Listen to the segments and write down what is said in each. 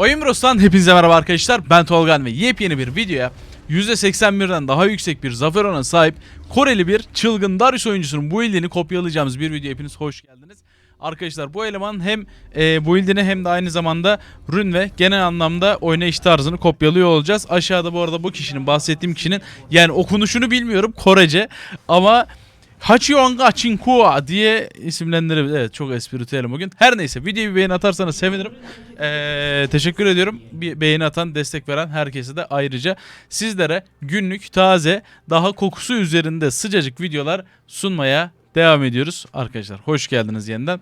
Oyun Bros'tan hepinize merhaba arkadaşlar. Ben Tolgan ve yepyeni bir videoya %81'den daha yüksek bir zafer oranına sahip Koreli bir çılgın Darius oyuncusunun bu build'ini kopyalayacağımız bir video. Hepiniz hoş geldiniz. Arkadaşlar bu eleman hem e, bu build'ini hem de aynı zamanda rün ve genel anlamda oynayış tarzını kopyalıyor olacağız. Aşağıda bu arada bu kişinin bahsettiğim kişinin yani okunuşunu bilmiyorum Korece ama Hachionga Chinkua diye isimlendirebilir. Evet çok espritüelim bugün. Her neyse videoyu bir beğeni atarsanız sevinirim. Ee, teşekkür ediyorum. Bir beğeni atan, destek veren herkese de ayrıca sizlere günlük, taze, daha kokusu üzerinde sıcacık videolar sunmaya devam ediyoruz. Arkadaşlar hoş geldiniz yeniden.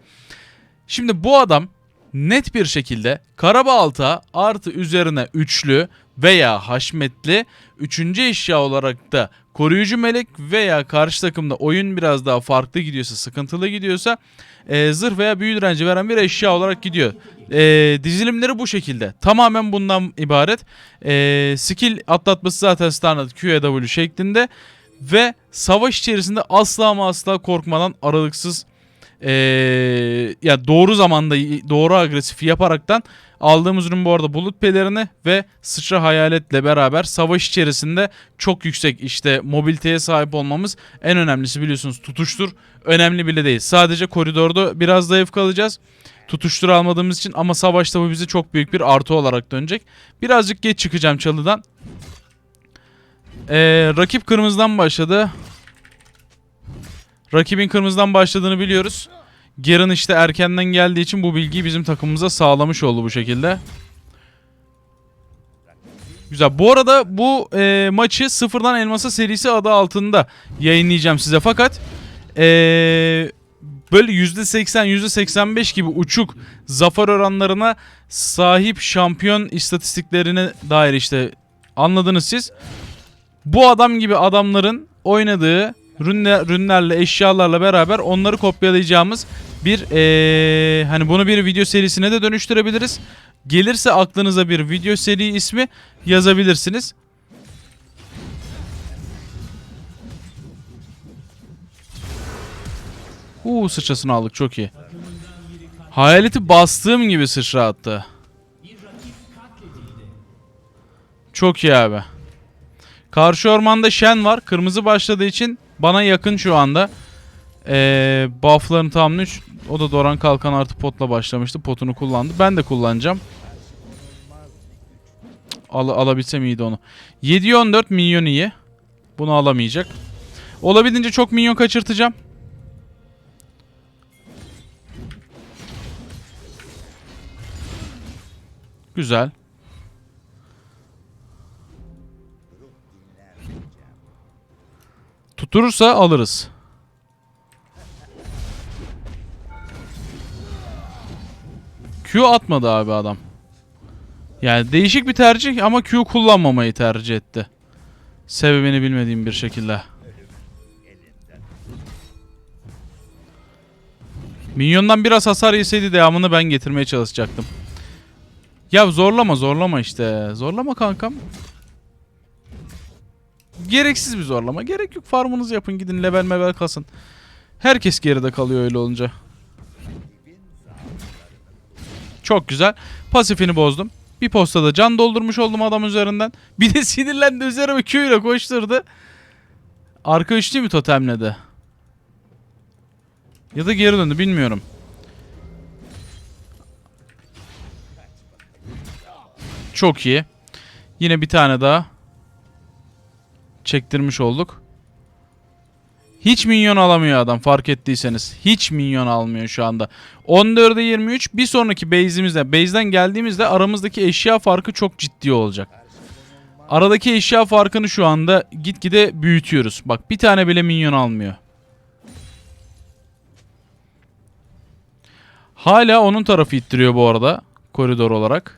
Şimdi bu adam net bir şekilde Karabalta artı üzerine üçlü veya haşmetli üçüncü eşya olarak da koruyucu melek veya karşı takımda oyun biraz daha farklı gidiyorsa sıkıntılı gidiyorsa e, zırh veya büyü direnci veren bir eşya olarak gidiyor. E, dizilimleri bu şekilde tamamen bundan ibaret. E, skill atlatması zaten standart Q, W şeklinde ve savaş içerisinde asla ama asla korkmadan aralıksız ee, ya doğru zamanda doğru agresif yaparaktan aldığımız ürün bu arada bulut pelerini ve sıçra hayaletle beraber savaş içerisinde çok yüksek işte mobiliteye sahip olmamız en önemlisi biliyorsunuz tutuştur önemli bile değil. Sadece koridorda biraz zayıf kalacağız. Tutuştur almadığımız için ama savaşta bu bize çok büyük bir artı olarak dönecek. Birazcık geç çıkacağım çalıdan. Ee, rakip kırmızıdan başladı. Rakibin kırmızıdan başladığını biliyoruz. Garen işte erkenden geldiği için bu bilgiyi bizim takımımıza sağlamış oldu bu şekilde. Güzel. Bu arada bu e, maçı sıfırdan elmasa serisi adı altında yayınlayacağım size. Fakat e, böyle %80 %85 gibi uçuk zafer oranlarına sahip şampiyon istatistiklerine dair işte anladınız siz. Bu adam gibi adamların oynadığı rünler, rünlerle eşyalarla beraber onları kopyalayacağımız bir ee, hani bunu bir video serisine de dönüştürebiliriz. Gelirse aklınıza bir video seri ismi yazabilirsiniz. Uuu sıçrasını aldık çok iyi. Hayaleti bastığım gibi sıçra attı. Çok iyi abi. Karşı ormanda Shen var. Kırmızı başladığı için bana yakın şu anda. Ee, buff'ların tamamını üç- o da Doran Kalkan artı potla başlamıştı. Potunu kullandı. Ben de kullanacağım. Al alabilsem iyiydi onu. 7'ye 14 minyon iyi. Bunu alamayacak. Olabildiğince çok minyon kaçırtacağım. Güzel. Tuturursa alırız. Q atmadı abi adam. Yani değişik bir tercih ama Q kullanmamayı tercih etti. Sebebini bilmediğim bir şekilde. Minyondan biraz hasar yeseydi devamını ben getirmeye çalışacaktım. Ya zorlama zorlama işte. Zorlama kankam. Gereksiz bir zorlama. Gerek yok. Farmınızı yapın. Gidin level mevel kasın. Herkes geride kalıyor öyle olunca. Çok güzel. Pasifini bozdum. Bir postada can doldurmuş oldum adam üzerinden. Bir de sinirlendi üzerime Q ile koşturdu. Arka üçlü mi totemledi? Ya da geri döndü bilmiyorum. Çok iyi. Yine bir tane daha çektirmiş olduk. Hiç minyon alamıyor adam fark ettiyseniz. Hiç minyon almıyor şu anda. 14'e 23 bir sonraki base'imizde base'den geldiğimizde aramızdaki eşya farkı çok ciddi olacak. Aradaki eşya farkını şu anda gitgide büyütüyoruz. Bak bir tane bile minyon almıyor. Hala onun tarafı ittiriyor bu arada koridor olarak.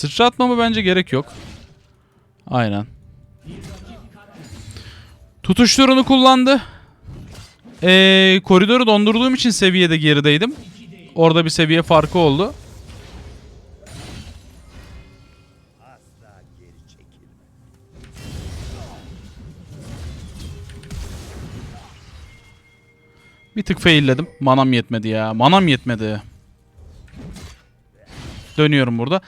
Sıçratmama bence gerek yok. Aynen. Tutuşturunu kullandı. Ee, koridoru dondurduğum için seviyede gerideydim. Orada bir seviye farkı oldu. Bir tık failledim. Manam yetmedi ya. Manam yetmedi. Dönüyorum burada.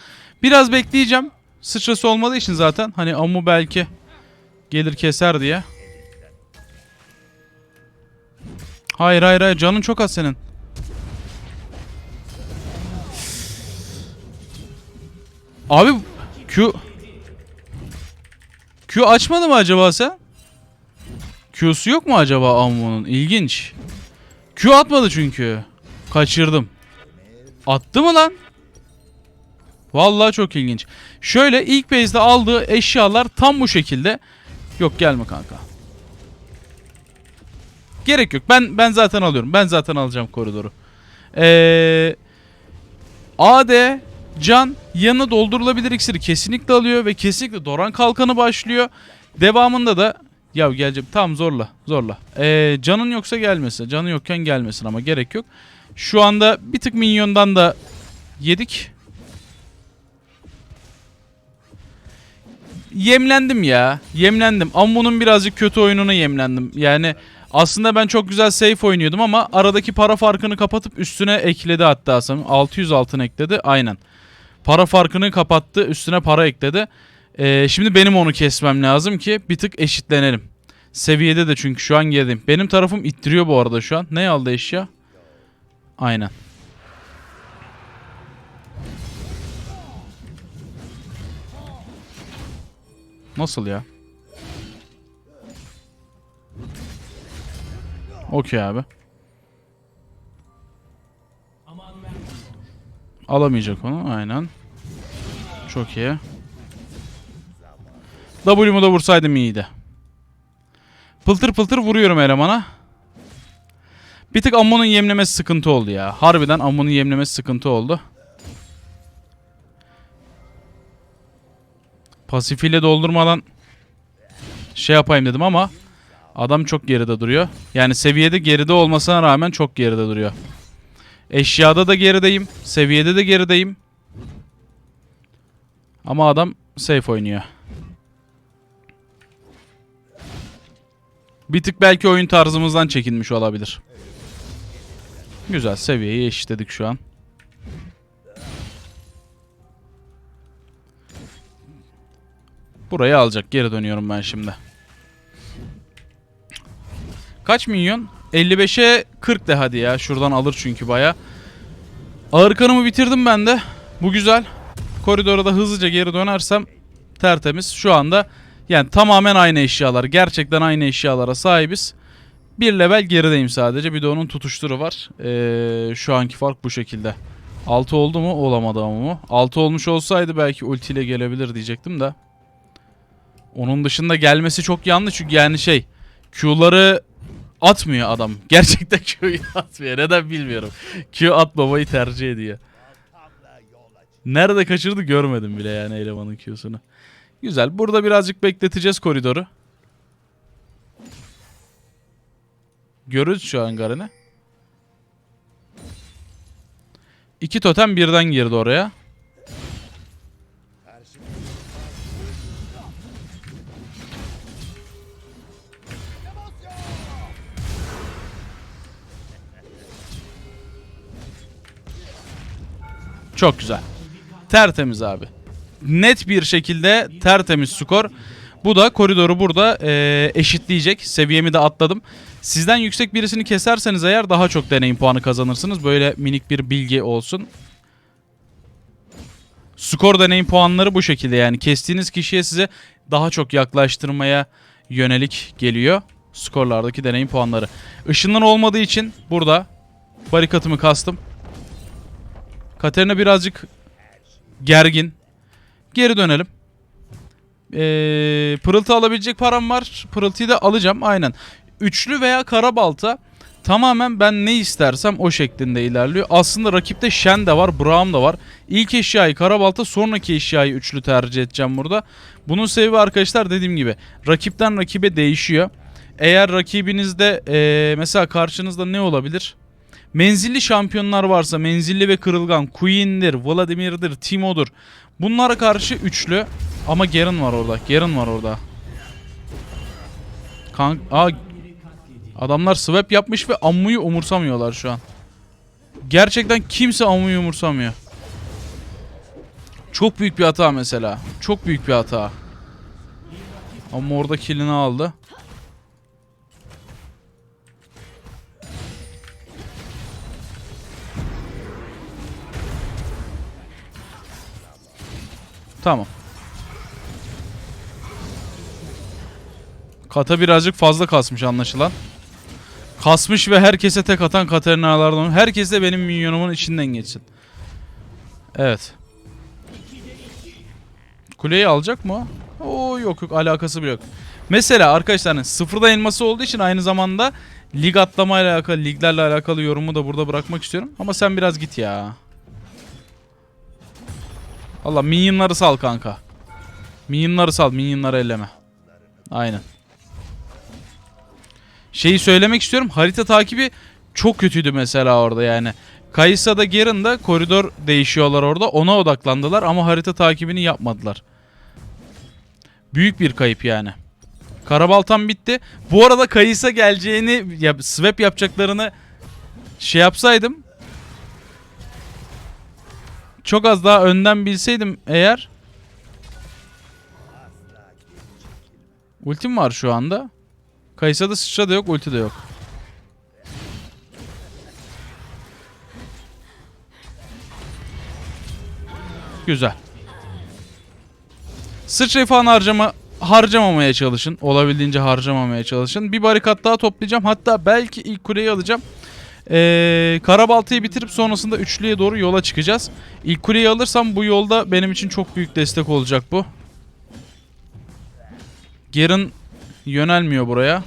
Biraz bekleyeceğim. Sıçrası olmadığı için zaten. Hani Amu belki gelir keser diye. Hayır hayır hayır. Canın çok az senin. Abi Q Q açmadı mı acaba sen? Q'su yok mu acaba Ammo'nun? İlginç. Q atmadı çünkü. Kaçırdım. Attı mı lan? Vallahi çok ilginç. Şöyle ilk base'de aldığı eşyalar tam bu şekilde. Yok gelme kanka. Gerek yok. Ben ben zaten alıyorum. Ben zaten alacağım koridoru. Ee, AD Can yanına doldurulabilir iksiri kesinlikle alıyor ve kesinlikle Doran kalkanı başlıyor. Devamında da ya geleceğim tam zorla zorla. Ee, canın yoksa gelmesin. Canı yokken gelmesin ama gerek yok. Şu anda bir tık minyondan da yedik. Yemlendim ya. Yemlendim. Ammo'nun birazcık kötü oyununa yemlendim. Yani aslında ben çok güzel safe oynuyordum ama aradaki para farkını kapatıp üstüne ekledi hatta sanırım. 600 altın ekledi. Aynen. Para farkını kapattı. Üstüne para ekledi. Ee, şimdi benim onu kesmem lazım ki bir tık eşitlenelim. Seviyede de çünkü şu an gerideyim. Benim tarafım ittiriyor bu arada şu an. Ne aldı eşya? Aynen. Nasıl ya? Okey abi. Alamayacak onu aynen. Çok iyi. W'mu da vursaydım iyiydi. Pıltır pıltır vuruyorum elemana. Bir tık Ammon'un yemlemesi sıkıntı oldu ya. Harbiden Ammon'un yemlemesi sıkıntı oldu. Pasifiyle doldurmadan şey yapayım dedim ama adam çok geride duruyor. Yani seviyede geride olmasına rağmen çok geride duruyor. Eşyada da gerideyim. Seviyede de gerideyim. Ama adam safe oynuyor. Bir tık belki oyun tarzımızdan çekinmiş olabilir. Güzel seviyeyi eşitledik şu an. Burayı alacak. Geri dönüyorum ben şimdi. Kaç milyon? 55'e 40 de hadi ya. Şuradan alır çünkü baya. Ağır kanımı bitirdim ben de. Bu güzel. Koridora da hızlıca geri dönersem tertemiz. Şu anda yani tamamen aynı eşyalar. Gerçekten aynı eşyalara sahibiz. Bir level gerideyim sadece. Bir de onun tutuşturu var. Ee, şu anki fark bu şekilde. 6 oldu mu? Olamadı ama mu? 6 olmuş olsaydı belki ultiyle gelebilir diyecektim de. Onun dışında gelmesi çok yanlış çünkü yani şey Q'ları atmıyor adam. Gerçekten Q'yu atmıyor. Neden bilmiyorum. Q atmamayı tercih ediyor. Nerede kaçırdı görmedim bile yani elemanın Q'sunu. Güzel. Burada birazcık bekleteceğiz koridoru. Görürüz şu an Garen'i. İki totem birden girdi oraya. Çok güzel. Tertemiz abi. Net bir şekilde tertemiz skor. Bu da koridoru burada eee, eşitleyecek. Seviyemi de atladım. Sizden yüksek birisini keserseniz eğer daha çok deneyim puanı kazanırsınız. Böyle minik bir bilgi olsun. Skor deneyim puanları bu şekilde yani kestiğiniz kişiye size daha çok yaklaştırmaya yönelik geliyor. Skorlardaki deneyim puanları. Işınlan olmadığı için burada barikatımı kastım. Katerina birazcık gergin. Geri dönelim. Ee, pırıltı alabilecek param var. Pırıltıyı da alacağım aynen. Üçlü veya kara balta tamamen ben ne istersem o şeklinde ilerliyor. Aslında rakipte Shen de var, Braum da var. İlk eşyayı kara balta, sonraki eşyayı üçlü tercih edeceğim burada. Bunun sebebi arkadaşlar dediğim gibi rakipten rakibe değişiyor. Eğer rakibinizde ee, mesela karşınızda ne olabilir? Menzilli şampiyonlar varsa menzilli ve kırılgan Queen'dir, Vladimir'dir, Timo'dur. Bunlara karşı üçlü ama Garen var orada. Garen var orada. Kank Aa, Adamlar swap yapmış ve Ammu'yu umursamıyorlar şu an. Gerçekten kimse Ammu'yu umursamıyor. Çok büyük bir hata mesela. Çok büyük bir hata. Amma orada killini aldı. Tamam. Kata birazcık fazla kasmış anlaşılan. Kasmış ve herkese tek atan Katarina'lardan. Herkes de benim minyonumun içinden geçsin. Evet. Kuleyi alacak mı? Oo yok yok alakası bile yok. Mesela arkadaşlar hani sıfırda elması olduğu için aynı zamanda lig atlamayla alakalı, liglerle alakalı yorumu da burada bırakmak istiyorum. Ama sen biraz git ya. Allah minyonları sal kanka. Minyonları sal, minyonları elleme. Aynen. Şeyi söylemek istiyorum. Harita takibi çok kötüydü mesela orada yani. Kayısa'da Garen'da koridor değişiyorlar orada. Ona odaklandılar ama harita takibini yapmadılar. Büyük bir kayıp yani. Karabaltam bitti. Bu arada Kayısa geleceğini, ya, swap yapacaklarını şey yapsaydım. Çok az daha önden bilseydim eğer. Ultim var şu anda. Kayısa'da sıçra da yok, ulti de yok. Güzel. Sıçrayı falan harcama harcamamaya çalışın. Olabildiğince harcamamaya çalışın. Bir barikat daha toplayacağım. Hatta belki ilk kuleyi alacağım. Ee, Karabalta'yı bitirip sonrasında üçlüye doğru yola çıkacağız. İlk kuleyi alırsam bu yolda benim için çok büyük destek olacak bu. Garen yönelmiyor buraya.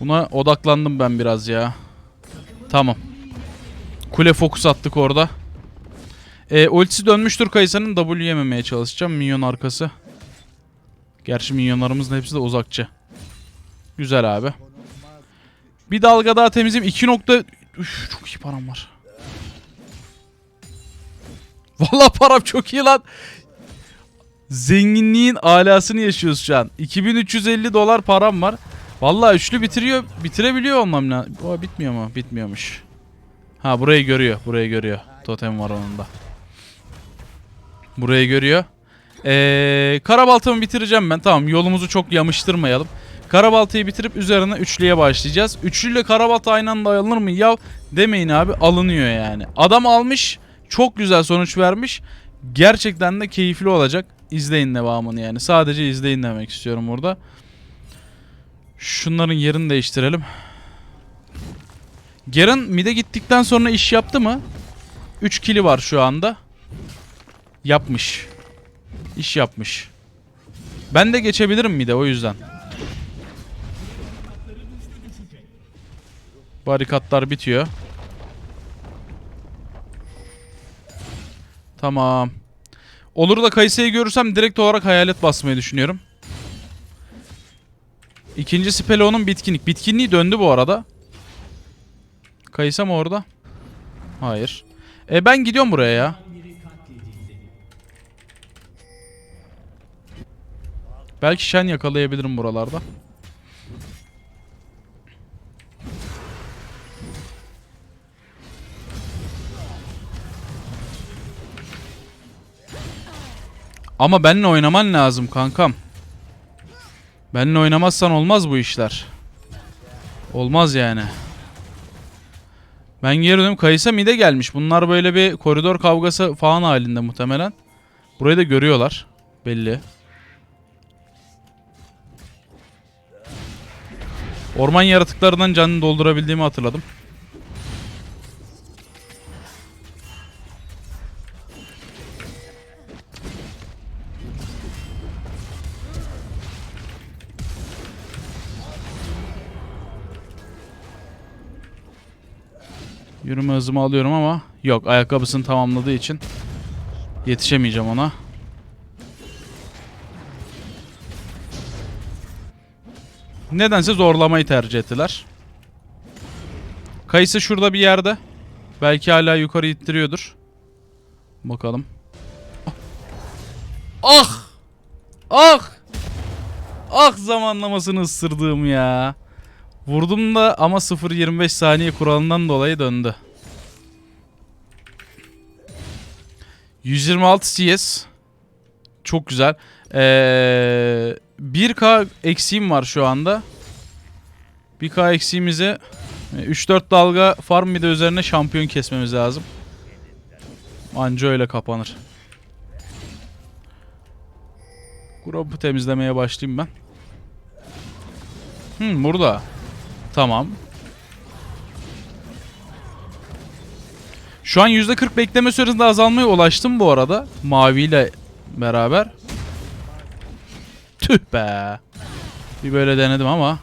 Buna odaklandım ben biraz ya. Tamam. Kule fokus attık orada. E, ultisi dönmüştür Kayısa'nın W yememeye çalışacağım. Minyon arkası. Gerçi minyonlarımızın hepsi de uzakçı. Güzel abi. Bir dalga daha temizleyeyim. 2 nokta... Üf, çok iyi param var. Vallahi param çok iyi lan. Zenginliğin alasını yaşıyoruz şu an. 2350 dolar param var. Vallahi üçlü bitiriyor. Bitirebiliyor olmam lazım. O bitmiyor mu? Bitmiyormuş. Ha burayı görüyor. Burayı görüyor. Totem var onun da. Burayı görüyor. Ee, Karabaltamı bitireceğim ben. Tamam yolumuzu çok yamıştırmayalım. Karabaltayı bitirip üzerine üçlüye başlayacağız. Üçlüyle Karabalta aynı anda alınır mı? Ya demeyin abi alınıyor yani. Adam almış. Çok güzel sonuç vermiş. Gerçekten de keyifli olacak. İzleyin devamını yani. Sadece izleyin demek istiyorum burada. Şunların yerini değiştirelim. Garen mid'e gittikten sonra iş yaptı mı? 3 kili var şu anda. Yapmış. İş yapmış. Ben de geçebilirim mid'e o yüzden. Barikatlar bitiyor. Tamam. Olur da Kayse'yi görürsem direkt olarak hayalet basmayı düşünüyorum. İkinci spell onun bitkinlik. Bitkinliği döndü bu arada. Kayısa mı orada? Hayır. E ben gidiyorum buraya ya. Belki şen yakalayabilirim buralarda. Ama benimle oynaman lazım kankam. Benimle oynamazsan olmaz bu işler. Olmaz yani. Ben geri dönüyorum. Kayısa mide gelmiş. Bunlar böyle bir koridor kavgası falan halinde muhtemelen. Burayı da görüyorlar. Belli. Orman yaratıklarından canını doldurabildiğimi hatırladım. Yürüme hızımı alıyorum ama yok ayakkabısını tamamladığı için yetişemeyeceğim ona. Nedense zorlamayı tercih ettiler. Kayısı şurada bir yerde. Belki hala yukarı ittiriyordur. Bakalım. Ah! Ah! Ah zamanlamasını ısırdığım ya. Vurdum da ama 0.25 saniye kuralından dolayı döndü. 126 CS. Çok güzel. Ee, 1K eksiğim var şu anda. 1K eksiğimize 3-4 dalga farm bir de üzerine şampiyon kesmemiz lazım. Anca öyle kapanır. Grubu temizlemeye başlayayım ben. Hmm burada. Tamam. Şu an %40 bekleme süresinde azalmaya ulaştım bu arada. Maviyle beraber. Tüh be. Bir böyle denedim ama.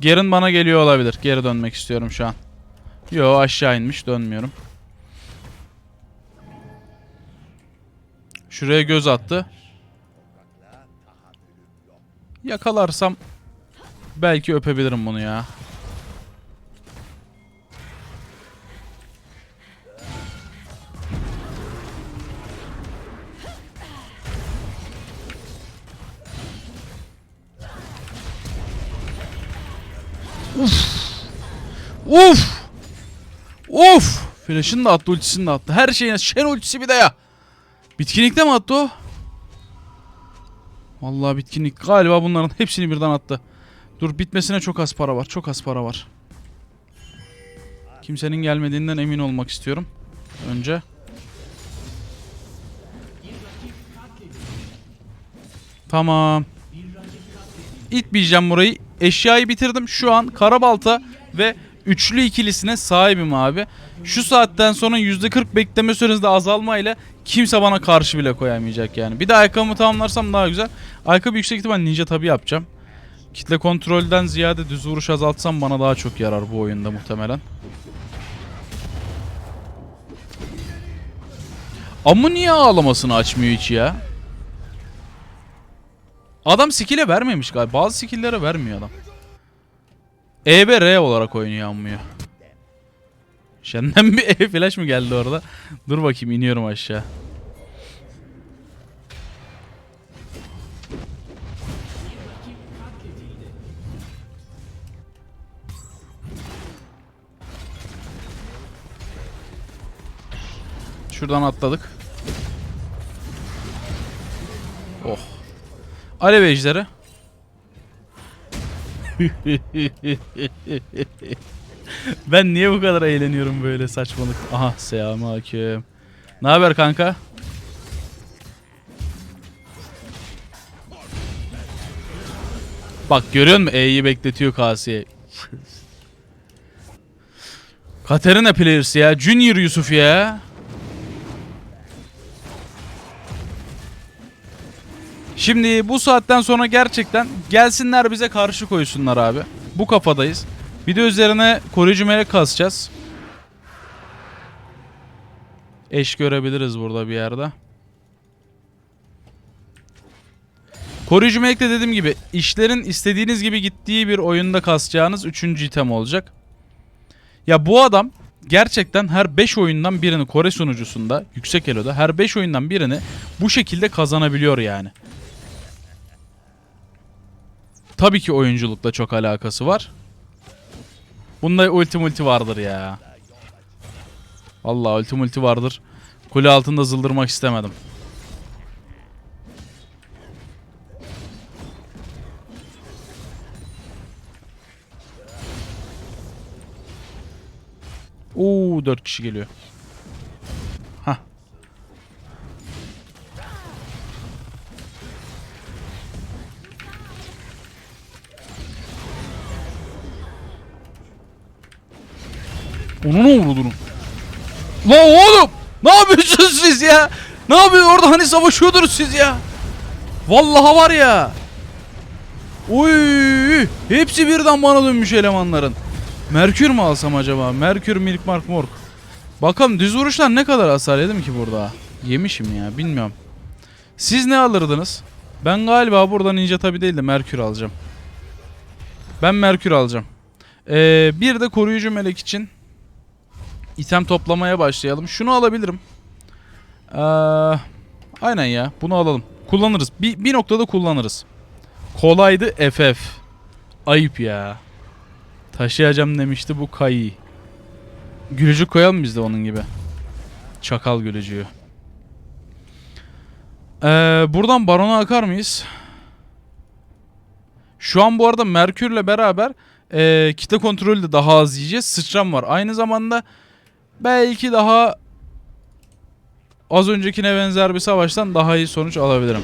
Gerin bana geliyor olabilir. Geri dönmek istiyorum şu an. Yo aşağı inmiş dönmüyorum. Şuraya göz attı. Yakalarsam belki öpebilirim bunu ya. Uf! Uf! Flash'ını da attı, ultisini de attı. Her şeyine Shen ultisi bir de ya. Bitkinlikte mi attı o? Vallahi bitkinlik galiba bunların hepsini birden attı. Dur bitmesine çok az para var. Çok az para var. Kimsenin gelmediğinden emin olmak istiyorum. Önce. Tamam. İtmeyeceğim burayı. Eşyayı bitirdim. Şu an karabalta ve üçlü ikilisine sahibim abi. Şu saatten sonra %40 bekleme süresinde azalmayla kimse bana karşı bile koyamayacak yani. Bir de ayakkabımı tamamlarsam daha güzel. Ayakkabı yüksek ihtimal ninja tabi yapacağım. Kitle kontrolden ziyade düz vuruş azaltsam bana daha çok yarar bu oyunda muhtemelen. Ama niye ağlamasını açmıyor hiç ya? Adam skill'e vermemiş galiba. Bazı skill'lere vermiyor adam. E ve R olarak oynuyor anmıyor. Senden bir E flash mı geldi orada? Dur bakayım iniyorum aşağı. Şuradan atladık. Oh. Alev ejderi. ben niye bu kadar eğleniyorum böyle saçmalık? Aha selamünaleyküm. Ne haber kanka? Bak görüyor musun? E'yi bekletiyor Kasiye. Katerina players ya. Junior Yusuf ya. Şimdi bu saatten sonra gerçekten gelsinler bize karşı koysunlar abi. Bu kafadayız. Bir de üzerine koruyucu melek kasacağız. Eş görebiliriz burada bir yerde. Koruyucu melek de dediğim gibi işlerin istediğiniz gibi gittiği bir oyunda kasacağınız 3. item olacak. Ya bu adam gerçekten her 5 oyundan birini Kore sunucusunda yüksek eloda her 5 oyundan birini bu şekilde kazanabiliyor yani. Tabii ki oyunculukla çok alakası var. Bunda ulti multi vardır ya. Vallahi ulti multi vardır. Kule altında zıldırmak istemedim. Oo 4 kişi geliyor. Onu ne vurdun? La oğlum! Ne yapıyorsunuz siz ya? Ne yapıyorsun orada hani savaşıyordunuz siz ya? Vallahi var ya. Uy! Hepsi birden bana dönmüş elemanların. Merkür mü alsam acaba? Merkür, Milk Mark, Mork. Bakalım düz vuruşlar ne kadar hasar yedim ki burada? Yemişim ya bilmiyorum. Siz ne alırdınız? Ben galiba burada ninja tabi değil de Merkür alacağım. Ben Merkür alacağım. Ee, bir de koruyucu melek için item toplamaya başlayalım. Şunu alabilirim. Ee, aynen ya. Bunu alalım. Kullanırız. Bir, bir noktada kullanırız. Kolaydı FF. Ayıp ya. Taşıyacağım demişti bu kayı. Gülücük koyalım biz de onun gibi. Çakal gülücüğü. Ee, buradan barona akar mıyız? Şu an bu arada Merkür'le beraber ee, kitle kontrolü de daha az yiyeceğiz. Sıçram var. Aynı zamanda belki daha az öncekine benzer bir savaştan daha iyi sonuç alabilirim.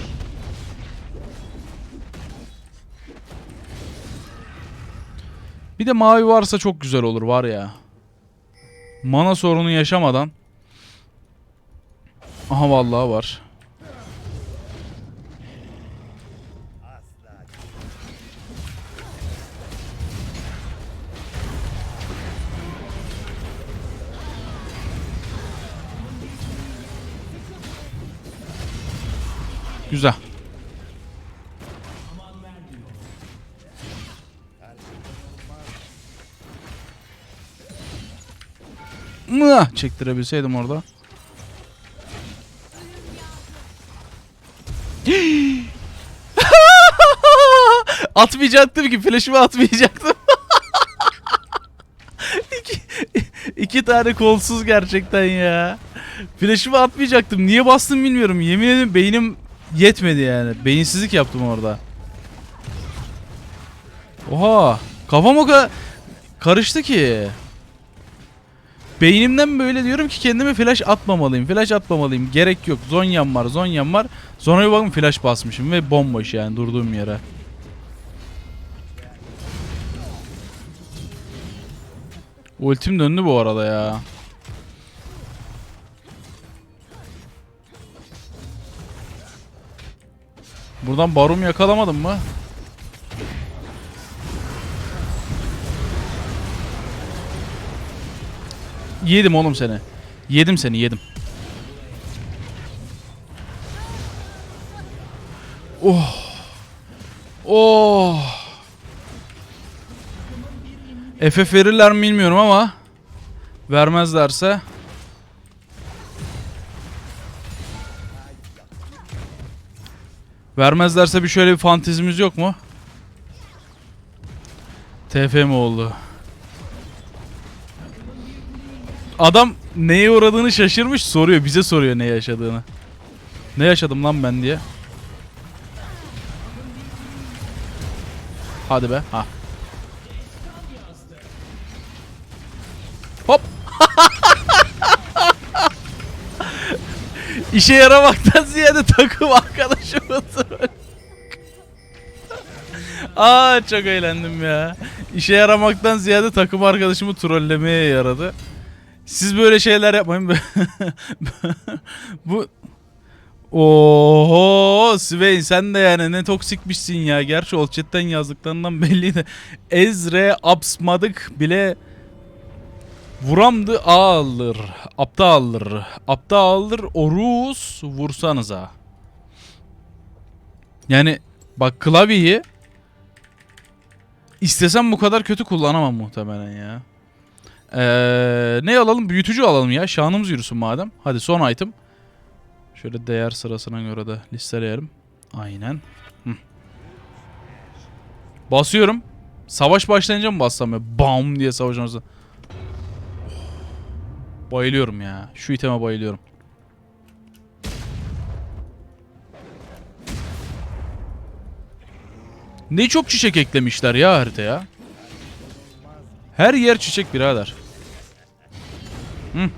Bir de mavi varsa çok güzel olur var ya. Mana sorunu yaşamadan. Aha vallahi var. Güzel. Mıh çektirebilseydim orada. Atmayacaktım ki flash'ımı atmayacaktım. iki, iki tane kolsuz gerçekten ya. Flash'ımı atmayacaktım. Niye bastım bilmiyorum. Yemin ederim beynim yetmedi yani. Beyinsizlik yaptım orada. Oha. Kafam o kadar karıştı ki. Beynimden böyle diyorum ki kendime flash atmamalıyım. Flash atmamalıyım. Gerek yok. Zonyam var, Zonyam var. Sonra bir bakın flash basmışım ve bomboş yani durduğum yere. Ultim döndü bu arada ya. Buradan barum yakalamadım mı? Yedim oğlum seni. Yedim seni yedim. Oh. Oh. FF verirler mi bilmiyorum ama vermezlerse Vermezlerse bir şöyle bir fantezimiz yok mu? TF mi oldu? Adam neye uğradığını şaşırmış soruyor. Bize soruyor ne yaşadığını. Ne yaşadım lan ben diye. Hadi be. Ha. Hop. İşe yaramaktan ziyade takım arkadaşımı troll. Aa çok eğlendim ya. İşe yaramaktan ziyade takım arkadaşımı trollemeye yaradı. Siz böyle şeyler yapmayın. Bu Oho Sveyn sen de yani ne toksikmişsin ya. Gerçi ol chatten yazdıklarından belli de. Ezre apsmadık bile Vuramdı alır. Apta alır. Apta alır. Orus vursanıza. Yani bak klavyeyi istesem bu kadar kötü kullanamam muhtemelen ya. Ee, ne alalım? Büyütücü alalım ya. Şanımız yürüsün madem. Hadi son item. Şöyle değer sırasına göre de listeleyelim. Aynen. Hı. Basıyorum. Savaş başlayınca mı bassam ya? Bam diye savaşın ortasında. Bayılıyorum ya. Şu iteme bayılıyorum. Ne çok çiçek eklemişler ya haritaya. Her yer çiçek birader. Hı.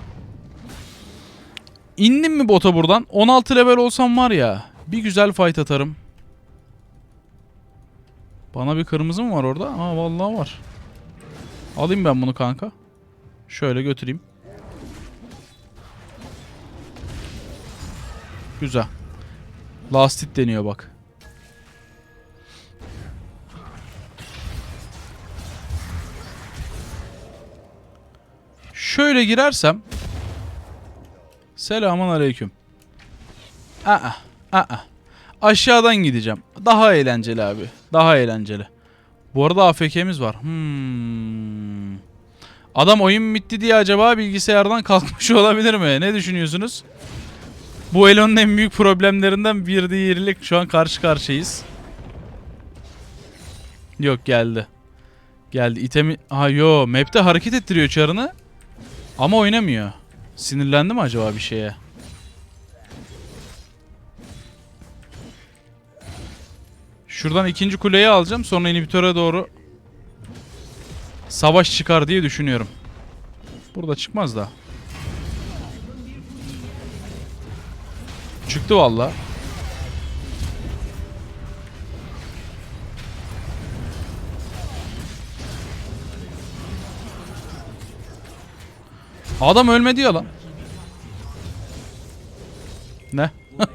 İndim mi bota buradan? 16 level olsam var ya. Bir güzel fight atarım. Bana bir kırmızı mı var orada? Aa vallahi var. Alayım ben bunu kanka. Şöyle götüreyim. Güzel. Lastit deniyor bak. Şöyle girersem Selamun aleyküm. Aa, aa. Aşağıdan gideceğim. Daha eğlenceli abi. Daha eğlenceli. Bu arada AFK'miz var. Hmm. Adam oyun bitti diye acaba bilgisayardan kalkmış olabilir mi? Ne düşünüyorsunuz? Bu Elon'un en büyük problemlerinden bir diğeriyle şu an karşı karşıyayız. Yok geldi. Geldi. İtemi... Ha yo map'te hareket ettiriyor çarını. Ama oynamıyor. Sinirlendi mi acaba bir şeye? Şuradan ikinci kuleyi alacağım. Sonra inhibitöre doğru savaş çıkar diye düşünüyorum. Burada çıkmaz da. Çıktı valla. Adam ölmedi ya lan. Ne?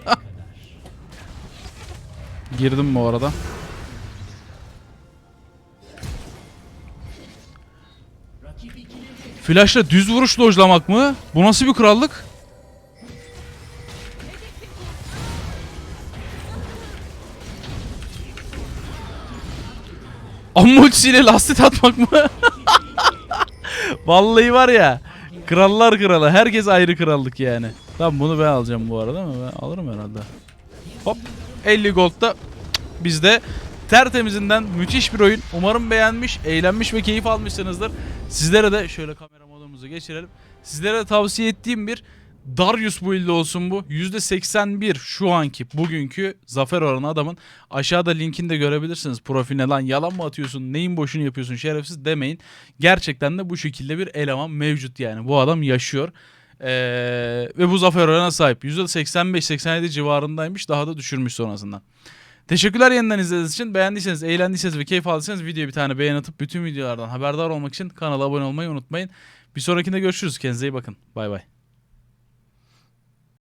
Girdim bu arada. Flash'la düz vuruş dojlamak mı? Bu nasıl bir krallık? Ultisiyle lastik atmak mı? Vallahi var ya. Krallar kralı. Herkes ayrı krallık yani. Tamam bunu ben alacağım bu arada ama ben alırım herhalde. Hop. 50 gold'da bizde tertemizinden müthiş bir oyun. Umarım beğenmiş, eğlenmiş ve keyif almışsınızdır. Sizlere de şöyle kamera modumuzu geçirelim. Sizlere de tavsiye ettiğim bir Darius build olsun bu. %81 şu anki bugünkü zafer oranı adamın. Aşağıda linkini de görebilirsiniz. Profiline lan yalan mı atıyorsun neyin boşunu yapıyorsun şerefsiz demeyin. Gerçekten de bu şekilde bir eleman mevcut yani. Bu adam yaşıyor. Ee, ve bu zafer oranına sahip. %85-87 civarındaymış. Daha da düşürmüş sonrasında. Teşekkürler yeniden izlediğiniz için. Beğendiyseniz, eğlendiyseniz ve keyif aldıysanız videoya bir tane beğen atıp bütün videolardan haberdar olmak için kanala abone olmayı unutmayın. Bir sonrakinde görüşürüz. Kendinize iyi bakın. Bay bay.